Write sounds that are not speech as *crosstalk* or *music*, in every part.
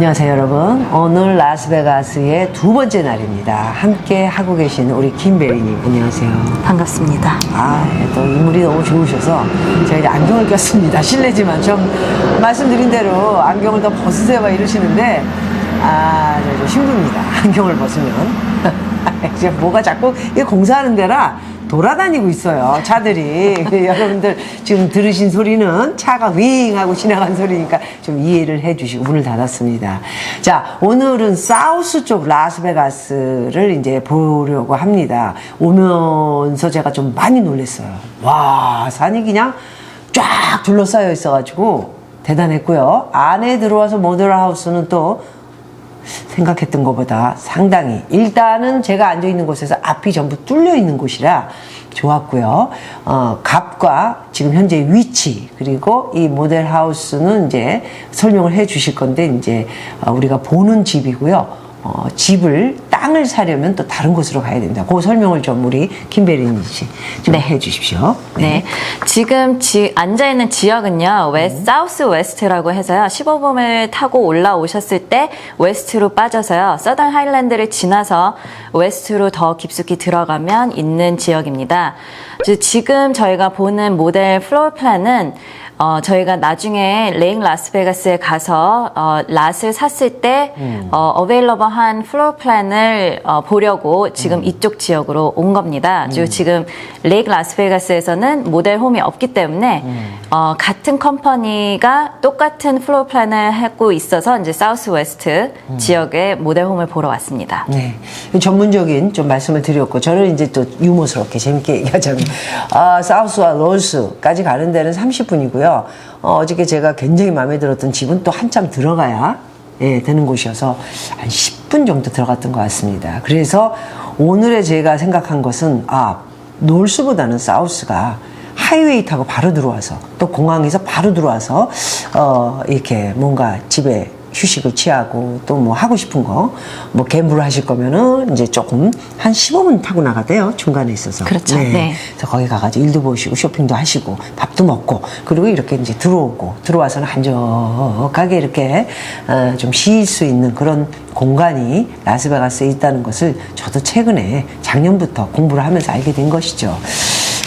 안녕하세요, 여러분. 오늘 라스베가스의 두 번째 날입니다. 함께 하고 계신 우리 김베리님, 안녕하세요. 반갑습니다. 아, 또 인물이 너무 좋으셔서 제가 이제 안경을 꼈습니다. *laughs* 실례지만 좀 말씀드린 대로 안경을 더 벗으세요, 막 이러시는데, 아, 저, 저 힘듭니다. *laughs* 안경을 벗으면. *laughs* 이제 뭐가 자꾸 이게 공사하는 데라 돌아다니고 있어요. 차들이. *laughs* 여러분들 지금 들으신 소리는 차가 윙 하고 지나간 소리니까 좀 이해를 해 주시고 문을 닫았습니다. 자, 오늘은 사우스 쪽 라스베가스를 이제 보려고 합니다. 오면서 제가 좀 많이 놀랐어요. 와, 산이 그냥 쫙 둘러싸여 있어가지고 대단했고요. 안에 들어와서 모델 하우스는 또 생각했던 것보다 상당히 일단은 제가 앉아 있는 곳에서 앞이 전부 뚫려 있는 곳이라 좋았고요. 어, 값과 지금 현재 위치 그리고 이 모델 하우스는 이제 설명을 해 주실 건데 이제 어, 우리가 보는 집이고요. 어, 집을 땅을 사려면 또 다른 곳으로 가야 됩니다. 그 설명을 좀 우리 김배린 씨좀 네. 해 주십시오. 네. 지금 지, 앉아 있는 지역은요, 웨스, 사우스 웨스트라고 해서요, 15범을 타고 올라오셨을 때 웨스트로 빠져서요, 서던 하일랜드를 지나서 웨스트로 더 깊숙이 들어가면 있는 지역입니다. 지- 지금 저희가 보는 모델 플로어 플랜은 어, 저희가 나중에 레인 라스베가스에 가서 어, 랏을 샀을 때 어, 어베일러버한 플로어 플랜을 어, 보려고 지금 이쪽 지역으로 온 겁니다. 그리고 지금 레이크 라스베가스에서는 모델 홈이 없기 때문에 어, 같은 컴퍼니가 똑같은 플로어 플랜을 하고 있어서 이제 사우스 웨스트 지역의 모델 홈을 보러 왔습니다. 네. 전문적인 좀 말씀을 드렸고, 저는 이제 또 유머스럽게 재밌게 얘기하자면, 아, 사우스와 로스까지 가는 데는 30분이고요. 어, 어저께 제가 굉장히 마음에 들었던 집은 또 한참 들어가야, 예, 되는 곳이어서 한 10분 정도 들어갔던 것 같습니다. 그래서 오늘의 제가 생각한 것은, 아, 놀스보다는 사우스가 하이웨이 타고 바로 들어와서 또 공항에서 바로 들어와서 어 이렇게 뭔가 집에 휴식을 취하고 또 뭐 하고 싶은 거 뭐 갬블을 하실 거면은 이제 조금 한 15분 타고 나가대요 중간에 있어서 그렇죠. 네. 그래서 거기 가가지고 일도 보시고 쇼핑도 하시고 밥도 먹고 그리고 이렇게 이제 들어오고 들어와서는 한적하게 이렇게 어, 좀쉴수 있는 그런 공간이 라스베가스에 있다는 것을 저도 최근에 작년부터 공부를 하면서 알게 된 것이죠.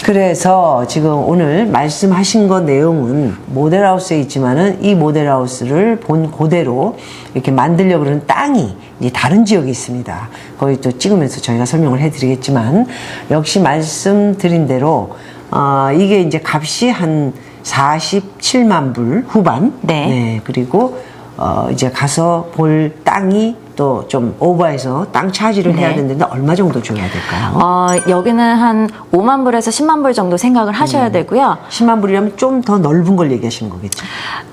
그래서 지금 오늘 말씀하신 것 내용은 모델하우스에 있지만은 이 모델하우스를 본 그대로 이렇게 만들려고 그러는 땅이 이제 다른 지역에 있습니다. 거기 또 찍으면서 저희가 설명을 해드리겠지만 역시 말씀드린 대로 어, 이게 이제 값이 한 47만 불 후반. 네. 그리고 어, 이제 가서 볼 땅이 또 좀 오버해서 땅 차지를 해야 네. 되는데 얼마 정도 줘야 될까요? 어, 여기는 한 5만 불에서 10만 불 정도 생각을 하셔야 되고요. 10만 불이라면 좀 더 넓은 걸 얘기하시는 거겠죠?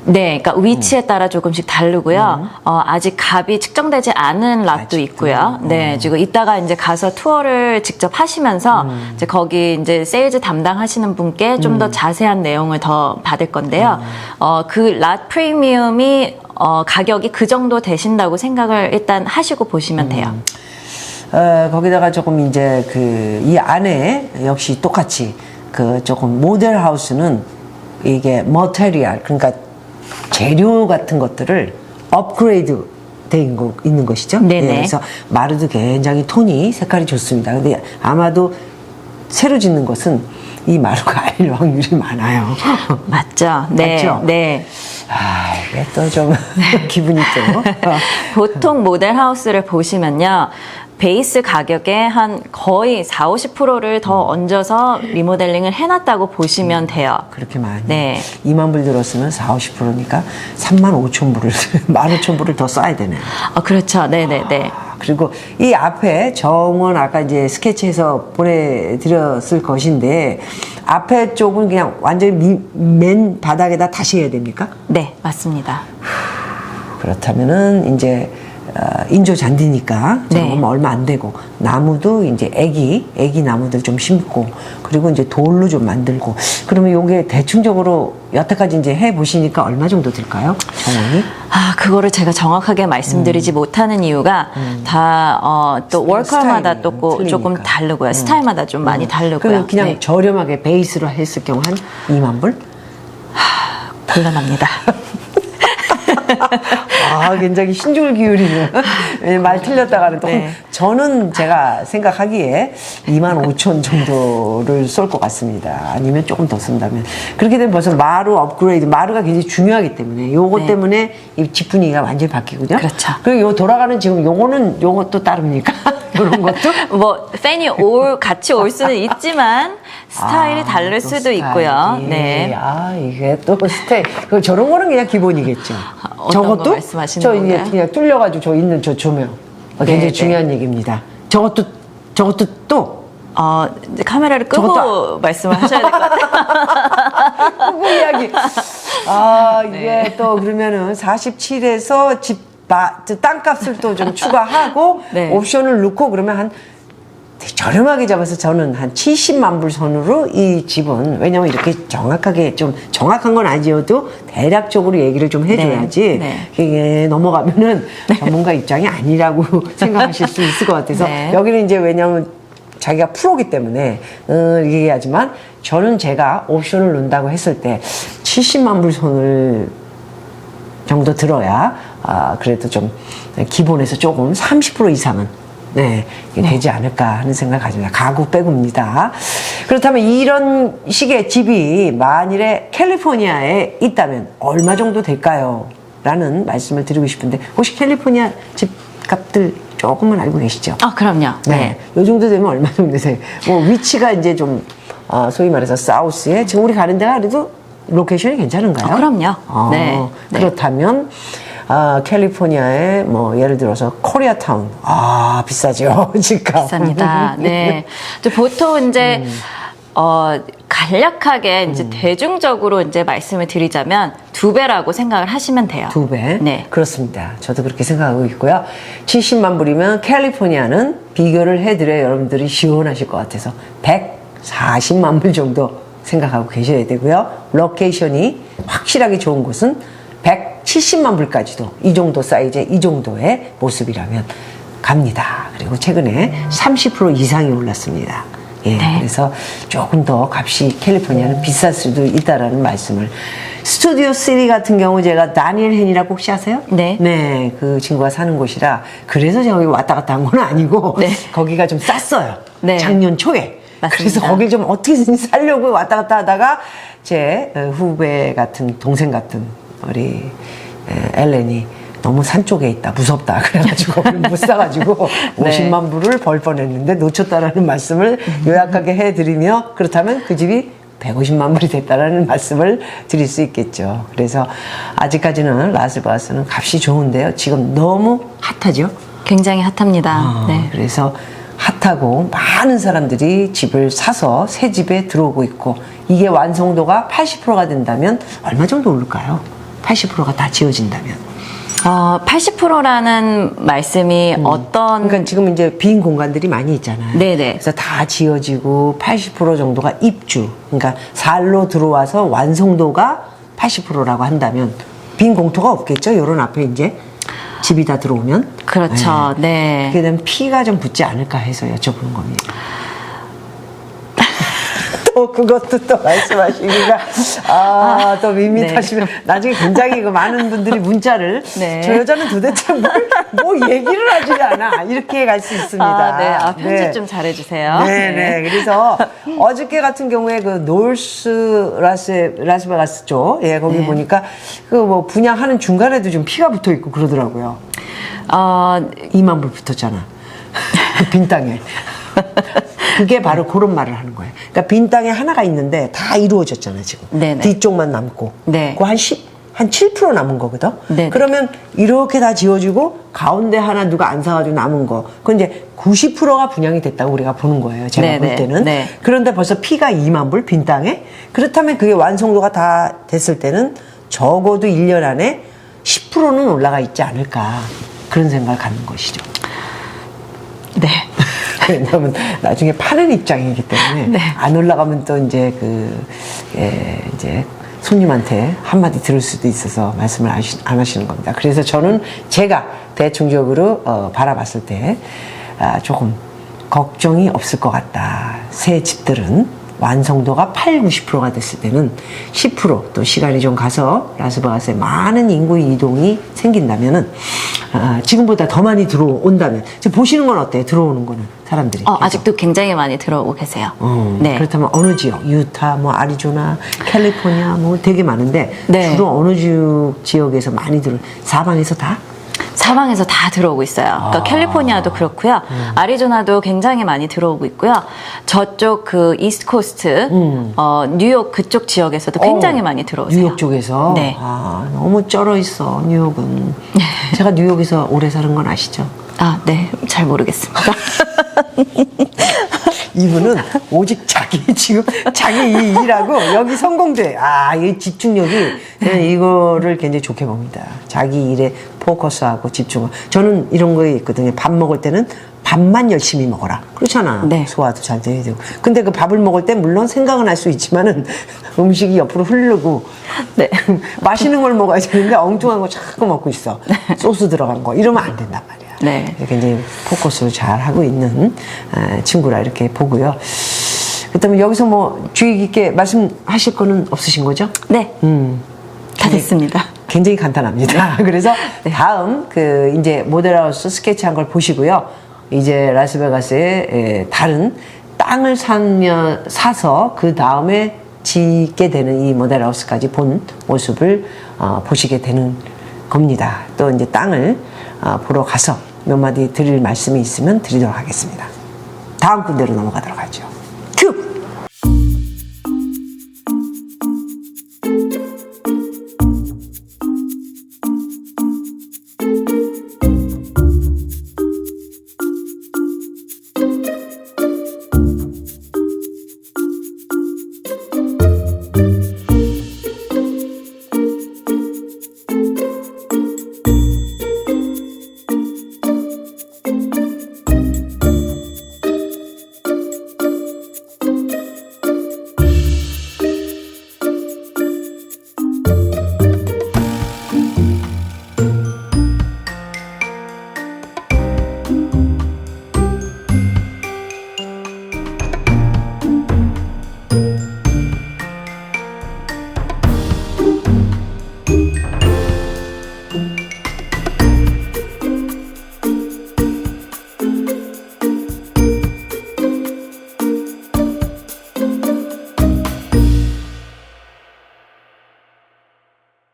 네, 그러니까 위치에 따라 조금씩 다르고요. 어, 아직 값이 측정되지 않은 랍도 아직도. 있고요. 네, 지금 이따가 이제 가서 투어를 직접 하시면서 이제 거기 이제 세일즈 담당하시는 분께 좀 더 자세한 내용을 더 받을 건데요. 어, 그랍 프리미엄이 어, 가격이 그 정도 되신다고 생각을 일단 하시고 보시면 돼요. 어, 거기다가 조금 이제 그 이 안에 역시 똑같이 그 조금 모델 하우스는 이게 머테리얼 그러니까 재료 같은 것들을 업그레이드 돼 있는, 거, 있는 것이죠. 네네. 예, 그래서 마루도 굉장히 톤이 색깔이 좋습니다. 근데 아마도 새로 짓는 것은 이 마루가 아닐 *laughs* 확률이 많아요. *laughs* 맞죠? 네. 맞죠? 네. 아, 이게 또 좀 *laughs* 기분이 또. 어. *laughs* 보통 모델 하우스를 보시면요. 베이스 가격에 한 거의 4, 50%를 더 얹어서 리모델링을 해놨다고 보시면 돼요. 그렇게 많이. 네. 2만 불 들었으면 4, 50%니까 3만 5천 불을, *laughs* 1만 5천 불을 더 써야 되네요. 어, 그렇죠. 네네네. 아, 그리고 이 앞에 정원 아까 이제 스케치해서 보내드렸을 것인데 앞에 쪽은 그냥 완전히 미- 맨 바닥에다 다시 해야 됩니까? 네, 맞습니다. 그렇다면은 이제 어, 인조 잔디니까 네. 작업은 얼마 안 되고 나무도 이제 애기 애기 나무들 좀 심고 그리고 이제 돌로 좀 만들고 그러면 요게 대충적으로 여태까지 이제 해 보시니까 얼마 정도 들까요? 정원이? 아, 그거를 제가 정확하게 말씀드리지 못하는 이유가 다, 어, 또 월컬마다 또 고- 조금. 다르고요. 스타일마다 좀 많이 다르고요. 그러면 그냥 네, 저렴하게 베이스로 했을 경우 한 2만 불? 곤란합니다. *laughs* *laughs* 아, 굉장히 신중을 기울이는. 예, 말 틀렸다가는 또. 네. 저는 제가 생각하기에 2만 5천 정도를 쏠 것 같습니다. 아니면 조금 더 쓴다면. 그렇게 되면 벌써 마루 업그레이드, 마루가 굉장히 중요하기 때문에 요거 네. 때문에 이집 분위기가 완전히 바뀌거든요. 그렇죠. 그리고 요 돌아가는 지금 요거는 요것도 따릅니까? 이런 *laughs* 것도? 뭐 팬이 올 같이 올 수는 있지만 스타일이 아, 다를 또 수도 있고요. 스타일이. 네. 아, 이게 또 스타일. 그 저런 거는 그냥 기본이겠죠. 말씀하시는 저 이제 건가요? 그냥 뚫려가지고 저 있는 저 조명. 어, 굉장히 네, 중요한 얘기입니다. 저것도, 저것도 또, 어, 이제 카메라를 끄고 저것도 말씀을 하셔야 될 것 같아요. 그 *laughs* 이야기. 아, 이게 네. 또 그러면은 47에서 집, 바, 땅값을 또 좀 추가하고 *laughs* 네. 옵션을 넣고 그러면 한 저렴하게 잡아서 저는 한 70만 불 선으로 이 집은 왜냐면 이렇게 정확하게 좀 정확한 건 아니어도 대략적으로 얘기를 좀 해줘야지 네. 이게 넘어가면은 *laughs* 전문가 입장이 아니라고 *laughs* 생각하실 수 있을 것 같아서 네. 여기는 이제 왜냐면 자기가 프로기 때문에 어, 얘기하지만 저는 제가 옵션을 넣는다고 했을 때 70만 불 손을 정도 들어야 아 그래도 좀 기본에서 조금 30% 이상은 네, 되지 않을까 하는 생각을 가집니다. 가구 빼고입니다. 그렇다면 이런 식의 집이 만일에 캘리포니아에 있다면 얼마 정도 될까요? 라는 말씀을 드리고 싶은데 혹시 캘리포니아 집값들 조금은 알고 계시죠? 아, 그럼요. 네. 요 정도 되면 얼마 정도 되세요? 뭐 위치가 이제 좀, 아, 소위 말해서 사우스에 지금 우리 가는 데가 그래도 로케이션이 괜찮은가요? 어, 그럼요. 아, 네. 네. 그렇다면, 아, 캘리포니아에 뭐 예를 들어서 코리아타운. 아, 비싸죠. *laughs* 집값. 비쌉니다. 네. 이제 보통 이제 음. 어 간략하게 이제 대중적으로 이제 말씀을 드리자면 두 배라고 생각을 하시면 돼요. 두 배. 네. 그렇습니다. 저도 그렇게 생각하고 있고요. 70만 불이면 캘리포니아는 비교를 해드려야 여러분들이 시원하실 것 같아서 140만 불 정도 생각하고 계셔야 되고요. 로케이션이 확실하게 좋은 곳은 170만 불까지도 이 정도 사이즈의 이 정도의 모습이라면 갑니다. 그리고 최근에 30% 이상이 올랐습니다. 예, 네. 그래서 조금 더 값이 캘리포니아는 비쌀 수도 있다라는 말씀을. 스튜디오 3 같은 경우 제가 다니엘 헨이라고 혹시 아세요? 네. 네, 그 친구가 사는 곳이라 그래서 제가 여기 왔다 갔다 한 건 아니고 네. 거기가 좀 쌌어요. 네. 작년 초에. 맞습니다. 그래서 거길 좀 어떻게든 살려고 왔다 갔다 하다가 제 어, 후배 같은 동생 같은 우리 에, 엘렌이 너무 산 쪽에 있다 무섭다 *laughs* 그래가지고 못 사가지고 *laughs* 네. 50만 불을 벌 뻔했는데 놓쳤다라는 말씀을 요약하게 해드리며 그렇다면 그 집이 150만 불이 됐다라는 말씀을 드릴 수 있겠죠. 그래서 아직까지는 라스베가스는 값이 좋은데요. 지금 너무 핫하죠. 굉장히 핫합니다. 아, 네. 그래서 핫하고 많은 사람들이 집을 사서 새 집에 들어오고 있고 이게 완성도가 80%가 된다면 얼마 정도 오를까요? 80%가 다 지어진다면. 어, 80%라는 말씀이 어떤 그러니까 지금 이제 빈 공간들이 많이 있잖아요. 네네. 그래서 다 지어지고 80% 정도가 입주, 그러니까 살로 들어와서 완성도가 80%라고 한다면 빈 공터가 없겠죠. 요런 앞에 이제 집이 다 들어오면. 그렇죠. 네. 그게 되면 피가 좀 붙지 않을까 해서 여쭤보는 겁니다. 또 그것도 또 말씀하시기가 아 또 밋밋하시면 나중에 굉장히 그 많은 분들이 *laughs* 문자를 네. 저 여자는 도대체 뭘, 뭐 얘기를 하지 않아 이렇게 갈 수 있습니다. 아, 네. 아, 편집 네. 좀 잘해주세요. 네, 네. 그래서 어저께 같은 경우에 그 노스 라스 라스베가스 쪽, 예, 거기 네. 보니까 그 뭐 분양하는 중간에도 좀 피가 붙어 있고 그러더라고요. 어, 2만 불 붙었잖아. 그 빈 땅에. *laughs* 그게 바로 그런 말을 하는 거예요. 그러니까 빈 땅에 하나가 있는데 다 이루어졌잖아, 지금. 네네. 뒤쪽만 남고. 네. 그거 한 10, 한 7% 남은 거거든? 네네. 그러면 이렇게 다 지어지고 가운데 하나 누가 안 사가지고 남은 거. 그건 이제 90%가 분양이 됐다고 우리가 보는 거예요. 제가 네네. 볼 때는. 네. 그런데 벌써 피가 2만 불, 빈 땅에. 그렇다면 그게 완성도가 다 됐을 때는 적어도 1년 안에 10%는 올라가 있지 않을까. 그런 생각을 갖는 것이죠. 네. 왜냐하면 나중에 파는 입장이기 때문에 네. 안 올라가면 또 이제 그, 예, 이제 손님한테 한마디 들을 수도 있어서 말씀을 하시- 안 하시는 겁니다. 그래서 저는 제가 대충적으로 어, 바라봤을 때 아, 조금 걱정이 없을 것 같다. 새 집들은 완성도가 8, 90%가 됐을 때는 10%또 시간이 좀 가서 라스베가스에 많은 인구 이동이 생긴다면은 아, 지금보다 더 많이 들어온다면 지금 보시는 건 어때요? 들어오는 거는 사람들이 어, 계속. 아직도 굉장히 많이 들어오고 계세요. 어, 네. 그렇다면 어느 지역? 유타, 뭐 아리조나, 캘리포니아 뭐 되게 많은데 네. 주로 어느 주 지역에서 많이 들어? 사방에서 다? 사방에서 다 들어오고 있어요. 그러니까 아. 캘리포니아도 그렇고요. 음. 아리조나도 굉장히 많이 들어오고 있고요. 저쪽 그 이스트 코스트, 어, 뉴욕 그쪽 지역에서도 굉장히 음. 어, 많이 들어오세요. 뉴욕 쪽에서? 네. 아, 너무 쩔어 있어, 뉴욕은. *laughs* 제가 뉴욕에서 오래 사는 건 아시죠? 아, 네. 잘 모르겠습니다. *laughs* 이분은 오직 자기 *laughs* 지금 자기 이 일하고 여기 성공돼. 아, 이 집중력이 저는 이거를 굉장히 좋게 봅니다. 자기 일에 포커스하고 집중. 저는 이런 거에 있거든요. 밥 먹을 때는 밥만 열심히 먹어라. 그렇잖아. 네. 소화도 잘 돼야 되고. 근데 그 밥을 먹을 때 물론 생각은 할 수 있지만은 *laughs* 음식이 옆으로 흐르고 네. *laughs* 맛있는 걸 먹어야 되는데 엉뚱한 거 자꾸 먹고 있어. 소스 들어간 거. 이러면 안 된단 말이야. 네. 굉장히 포커스를 잘 하고 있는 아, 친구라 이렇게 보고요. 그렇다면 여기서 뭐 주의 깊게 말씀하실 거는 없으신 거죠? 네. 음, 다 됐습니다. 굉장히 간단합니다. *laughs* 그래서 네. 다음 그 이제 모델하우스 스케치한 걸 보시고요. 이제 라스베가스의 에, 다른 땅을 사며 사서 그 다음에 짓게 되는 이 모델하우스까지 본 모습을 어, 보시게 되는 겁니다. 또 이제 땅을 어, 보러 가서 몇 마디 드릴 말씀이 있으면 드리도록 하겠습니다. 다음 군데로 넘어가도록 하죠.